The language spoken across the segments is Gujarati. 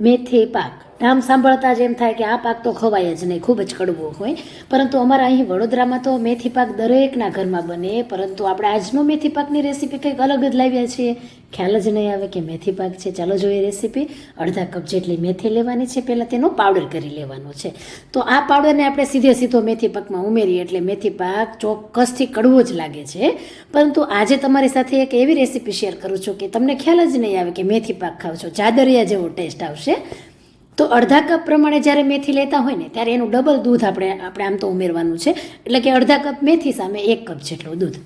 મેથી પાક. નામ સાંભળતા જ એમ થાય કે આ પાક તો ખવાય જ નહીં, ખૂબ જ કડવો હોય. પરંતુ અમારા અહીં વડોદરામાં તો મેથી પાક દરેકના ઘરમાં બને, પરંતુ આપણે આજનો મેથી પાકની રેસીપી કંઈક અલગ જ લાવ્યા છીએ. ખ્યાલ જ નહીં આવે કે મેથી પાક છે. ચાલો જોઈએ રેસીપી. અડધા કપ જેટલી મેથી લેવાની છે. પહેલાં તેનો પાવડર કરી લેવાનો છે. તો આ પાવડરને આપણે સીધે સીધો મેથી પાકમાં ઉમેરીએ એટલે મેથી પાક ચોક્કસથી કડવો જ લાગે છે. પરંતુ આજે તમારી સાથે એક એવી રેસીપી શેર કરું છું કે તમને ખ્યાલ જ નહીં આવે કે મેથી પાક ખાવ છો. જાદરિયા જેવો ટેસ્ટ આવશે. તો અડધા કપ પ્રમાણે જ્યારે મેથી લેતા હોય ને, ત્યારે એનું ડબલ દૂધ આપણે આપણે આમ તો ઉમેરવાનું છે. એટલે કે અડધા કપ મેથી સામે એક કપ જેટલું દૂધ.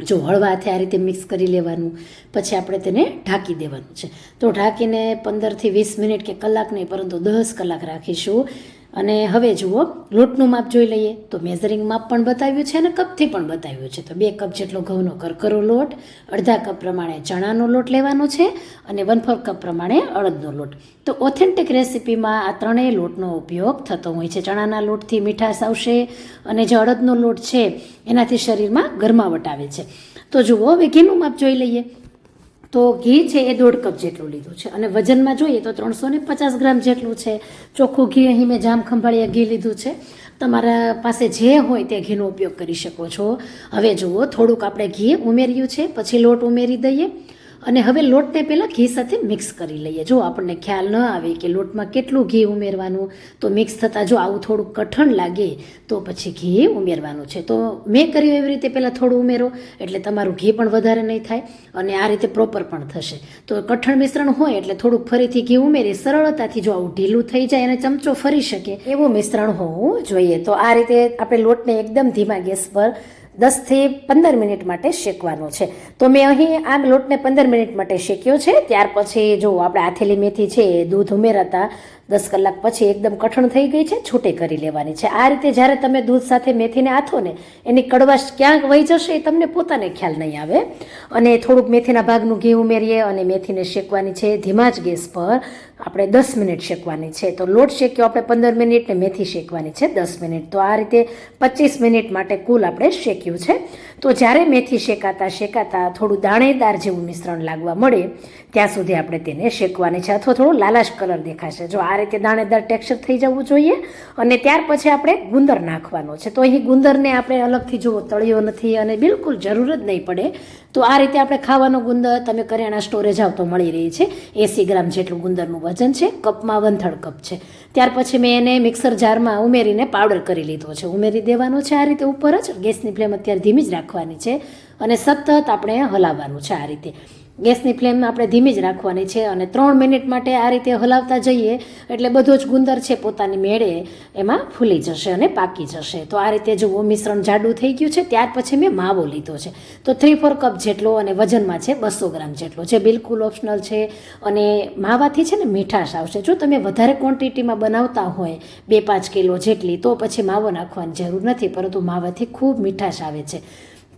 જો હળવા હાથે આ રીતે મિક્સ કરી લેવાનું, પછી આપણે તેને ઢાંકી દેવાનું છે. તો ઢાંકીને પંદરથી વીસ મિનિટ કે કલાક નહીં, પરંતુ દસ કલાક રાખીશું. અને હવે જુઓ, લોટનું માપ જોઈ લઈએ. તો મેઝરિંગ માપ પણ બતાવ્યું છે અને કપથી પણ બતાવ્યું છે. તો બે કપ જેટલો ઘઉંનો કરકરો લોટ, અડધા કપ પ્રમાણે ચણાનો લોટ લેવાનો છે અને વન ફોર કપ પ્રમાણે અડદનો લોટ. તો ઓથેન્ટિક રેસિપીમાં આ ત્રણેય લોટનો ઉપયોગ થતો હોય છે. ચણાના લોટથી મીઠાશ આવશે અને જે અડદનો લોટ છે, એનાથી શરીરમાં ગરમાવટ આવે છે. તો જુઓ, હવે ઘીનું માપ જોઈ લઈએ. તો ઘી છે એ દોઢ કપ જેટલું લીધું છે. અને વજનમાં જોઈએ તો ત્રણસો ને પચાસ ગ્રામ જેટલું છે. ચોખ્ખું ઘી અહીં મેં જામ ખંભાળિયા ઘી લીધું છે. તમારા પાસે જે હોય તે ઘીનો ઉપયોગ કરી શકો છો. હવે જુઓ, થોડુંક આપણે ઘી ઉમેર્યું છે, પછી લોટ ઉમેરી દઈએ. અને હવે લોટને પહેલાં ઘી સાથે મિક્સ કરી લઈએ. જો આપણને ખ્યાલ ન આવે કે લોટમાં કેટલું ઘી ઉમેરવાનું, તો મિક્સ થતાં જો આવું થોડું કઠણ લાગે, તો પછી ઘી ઉમેરવાનું છે. તો મેં કર્યું એવી રીતે પહેલાં થોડું ઉમેરો, એટલે તમારું ઘી પણ વધારે નહીં થાય અને આ રીતે પ્રોપર પણ થશે. તો કઠણ મિશ્રણ હોય એટલે થોડુંક ફરીથી ઘી ઉમેરી સરળતાથી જો આવું ઢીલું થઈ જાય અને ચમચો ફરી શકે, એવું મિશ્રણ હોવું જોઈએ. તો આ રીતે આપણે લોટને એકદમ ધીમા ગેસ પર દસથી પંદર મિનિટ માટે શેકવાનો છે. તો મેં અહીં આ લોટને પંદર મિનિટ માટે શેક્યો છે. ત્યાર પછી જો આપણે આથેલી મેથી છે એ દૂધ ઉમેરાતા દસ કલાક પછી એકદમ કઠણ થઈ ગઈ છે, છૂટી કરી લેવાની છે. આ રીતે જ્યારે તમે દૂધ સાથે મેથીને આથો ને, એની કડવાશ ક્યાંક વહી જશે એ તમને પોતાને ખ્યાલ નહીં આવે. અને થોડુંક મેથીના ભાગનું ઘી ઉમેરીએ અને મેથીને શેકવાની છે ધીમા જ ગેસ પર. આપણે દસ મિનિટ શેકવાની છે. તો લોટ શેક્યો, આપણે પંદર મિનિટ ને મેથી શેકવાની છે દસ મિનિટ. તો આ રીતે પચીસ મિનિટ માટે કુલ આપણે શેક્યું છે. તો જ્યારે મેથી શેકાતા શેકાતા થોડું દાણેદાર જેવું મિશ્રણ લાગવા મળે ત્યાં સુધી આપણે તેને શેકવાની છે. અથવા થોડો લાલાશ કલર દેખાશે. જો આ રીતે દાણેદાર ટેક્સચર થઈ જવું જોઈએ અને ત્યાર પછી આપણે ગુંદર નાખવાનો છે. તો અહીં ગુંદરને આપણે અલગથી જુઓ, તળ્યો નથી અને બિલકુલ જરૂર જ નહીં પડે. તો આ રીતે આપણે ખાવાનો ગુંદર તમે કરિયાણા સ્ટોરેજ આવતો મળી રહી છે. એસી ગ્રામ જેટલું ગુંદરનું વજન છે. કપમાં થર્ડ કપ છે. ત્યાર પછી મેં એને મિક્સર જારમાં ઉમેરીને પાવડર કરી લીધો છે. ઉમેરી દેવાનો છે આ રીતે ઉપર જ. ગેસની ફ્લેમ અત્યારે ધીમી જ રાખવાની છે. અને સતત આપણે હલાવવાનું છે આ રીતે. ગેસની ફ્લેમ આપણે ધીમી જ રાખવાની છે અને ત્રણ મિનિટ માટે આ રીતે હલાવતા જઈએ એટલે બધો જ ગુંદર છે પોતાની મેળે એમાં ફૂલી જશે અને પાકી જશે. તો આ રીતે જુઓ મિશ્રણ જાડું થઈ ગયું છે, ત્યાર પછી મેં માવો લીધો છે. તો થ્રી ફોર કપ જેટલો અને વજનમાં છે બસો ગ્રામ જેટલો, જે બિલકુલ ઓપ્શનલ છે અને માવાથી છે ને મીઠાશ આવશે. જો તમે વધારે ક્વોન્ટિટીમાં બનાવતા હોય બે પાંચ કિલો જેટલી, તો પછી માવો નાખવાની જરૂર નથી, પરંતુ માવાથી ખૂબ મીઠાશ આવે છે.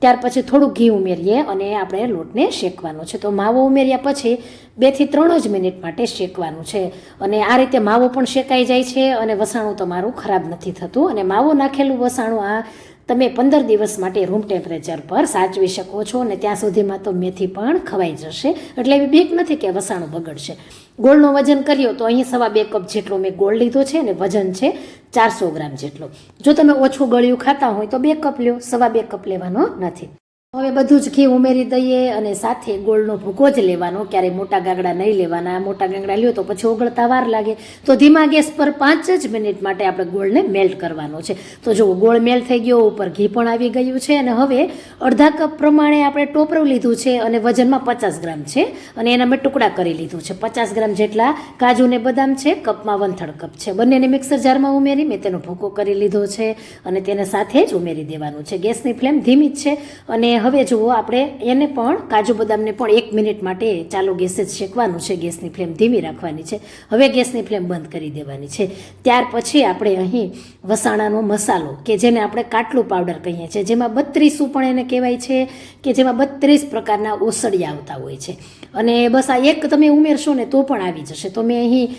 ત્યાર પછી થોડું ઘી ઉમેરીએ અને આપણે લોટને શેકવાનો છે. તો માવો ઉમેર્યા પછી બેથી ત્રણ જ મિનિટ માટે શેકવાનું છે. અને આ રીતે માવો પણ શેકાઈ જાય છે અને વસાણું તમારું ખરાબ નથી થતું. અને માવો નાખેલું વસાણું આ તમે પંદર દિવસ માટે રૂમ ટેમ્પરેચર પર સાચવી શકો છો અને ત્યાં સુધીમાં તો મેથી પણ ખવાઈ જશે. એટલે એવી બીક નથી કે વસાણું બગડશે. ગોળનું વજન કર્યો તો અહીં સવા બે કપ જેટલો મેં ગોળ લીધો છે અને વજન છે ચારસો ગ્રામ જેટલો. જો તમે ઓછું ગળ્યું ખાતા હોય તો બે કપ લ્યો, સવા બે કપ લેવાનો નથી. હવે બધું જ ઘી ઉમેરી દઈએ અને સાથે ગોળનો ભૂકો જ લેવાનો. ક્યારેય મોટા ગાંગડા નહીં લેવાના. મોટા ગાંગડા લ્યો તો પછી ઓગળતા વાર લાગે. તો ધીમા ગેસ પર પાંચ જ મિનિટ માટે આપણે ગોળને મેલ્ટ કરવાનો છે. તો જો ગોળ મેલ્ટ થઈ ગયો, ઉપર ઘી પણ આવી ગયું છે અને હવે અડધા કપ પ્રમાણે આપણે ટોપરું લીધું છે અને વજનમાં પચાસ ગ્રામ છે અને એના મેં ટુકડા કરી લીધું છે. પચાસ ગ્રામ જેટલા કાજુ ને બદામ છે, કપમાં વંથળ કપ છે. બંનેને મિક્સર જારમાં ઉમેરી મેં તેનો ભૂકો કરી લીધો છે અને તેને સાથે જ ઉમેરી દેવાનું છે. ગેસની ફ્લેમ ધીમી જ છે અને હવે જુઓ આપણે, એને પણ કાજુ બદામને પણ એક મિનિટ માટે ચાલુ ગેસે જ શેકવાનું છે. ગેસની ફ્લેમ ધીમી રાખવાની છે. હવે ગેસની ફ્લેમ બંધ કરી દેવાની છે. ત્યાર પછી આપણે અહીં વસાણાનો મસાલો, કે જેને આપણે કાટલું પાવડર કહીએ છીએ, જેમાં બત્રીસું પણ એને કહેવાય છે, કે જેમાં બત્રીસ પ્રકારના ઓસડિયા આવતા હોય છે. અને બસ આ એક તમે ઉમેરશો ને તો પણ આવી જશે. તો મેં અહીં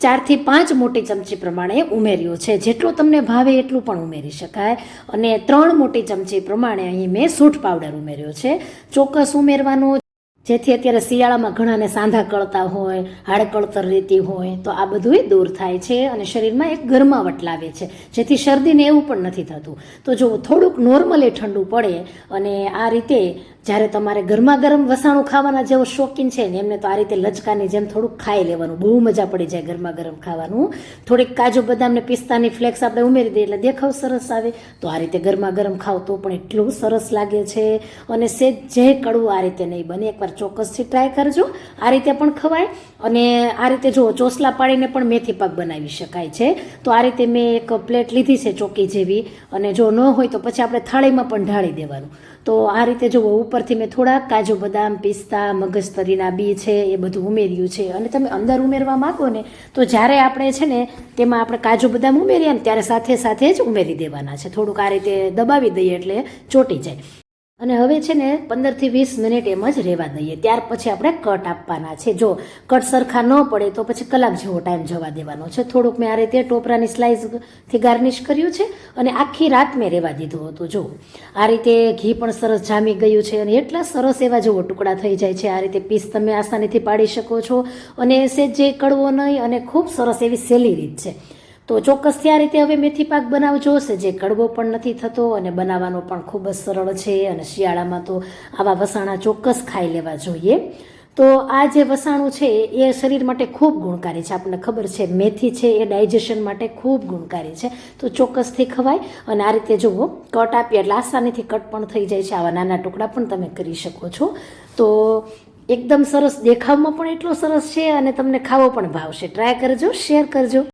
ચારથી પાંચ મોટી ચમચી પ્રમાણે ઉમેર્યો છે. જેટલું તમને ભાવે એટલું પણ ઉમેરી શકાય. અને ત્રણ મોટી ચમચી પ્રમાણે અહીં મેં સૂંઠ પાવડર ઉમેર્યો છે. ચોક્કસ ઉમેરવાનું. જેથી અત્યારે શિયાળામાં ઘણાને સાંધા કળતા હોય, હાડ કળતર રહેતી હોય, તો આ બધું દૂર થાય છે અને શરીરમાં એક ગરમાવટ લાવે છે. જેથી શરદીને એવું પણ નથી થતું. તો જો થોડુંક નોર્મલી ઠંડુ પડે અને આ રીતે જ્યારે તમારે ગરમા ગરમ વસાણું ખાવાના જેવો શોખીન છે ને, એમને તો આ રીતે લચકાની જેમ થોડુંક ખાઈ લેવાનું. બહુ મજા પડી જાય ગરમા ગરમ ખાવાનું. થોડીક કાજુ બદામને પિસ્તાની ફ્લેક્સ આપણે ઉમેરી દઈએ એટલે દેખાવ સરસ આવે. તો આ રીતે ગરમા ગરમ ખાવ તો પણ એટલું સરસ લાગે છે. અને સેજ જે કડવું આ રીતે નહીં બને. એકવાર ચોક્કસથી ટ્રાય કરજો. આ રીતે પણ ખવાય. અને આ રીતે જો ચોસલા પાડીને પણ મેથી પાક બનાવી શકાય છે. તો આ રીતે મેં એક પ્લેટ લીધી છે ચોકી જેવી. અને જો ન હોય તો પછી આપણે થાળીમાં પણ ઢાળી દેવાનું. તો આ રીતે જુઓ ઉપરથી મેં થોડાક કાજુ બદામ, પિસ્તા, મગજતરીના બી છે, એ બધું ઉમેર્યું છે. અને તમે અંદર ઉમેરવા માંગો ને, તો જ્યારે આપણે છે ને, તેમાં આપણે કાજુ બદામ ઉમેરીએ ને, ત્યારે સાથે સાથે જ ઉમેરી દેવાના છે. થોડુંક આ રીતે દબાવી દઈએ એટલે ચોટી જાય. અને હવે છે ને પંદરથી વીસ મિનિટ એમ જ રહેવા દઈએ. ત્યાર પછી આપણે કટ આપવાના છે. જો કટ સરખા ન પડે તો પછી કલાક જેવો ટાઈમ જવા દેવાનો છે. થોડુંક મેં આ રીતે ટોપરાની સ્લાઇસથી ગાર્નિશ કર્યું છે અને આખી રાત મેં રહેવા દીધું હતું. જો આ રીતે ઘી પણ સરસ જામી ગયું છે અને એટલા સરસ એવા જેવો ટુકડા થઈ જાય છે. આ રીતે પીસ તમે આસાનીથી પાડી શકો છો. અને સેજ જે કડવો નહીં અને ખૂબ સરસ એવી સહેલી રીત છે. તો ચોક્કસથી આ રીતે હવે મેથી પાક બનાવજો. જે કડવો પણ નથી થતો અને બનાવવાનો પણ ખૂબ જ સરળ છે અને શિયાળામાં તો આવા વસાણા ચોક્કસ ખાઈ લેવા જોઈએ. તો આ જે વસાણું છે એ શરીર માટે ખૂબ ગુણકારી છે. આપણને ખબર છે મેથી છે એ ડાયજેશન માટે ખૂબ ગુણકારી છે. તો ચોક્કસથી ખવાય. અને આ રીતે જુઓ, કટ આપીએ એટલે આસાનીથી કટ પણ થઈ જાય છે. આવા નાના ટુકડા પણ તમે કરી શકો છો. તો એકદમ સરસ દેખાવમાં પણ એટલો સરસ છે અને તમને ખાવો પણ ભાવશે. ટ્રાય કરજો શેર કરજો.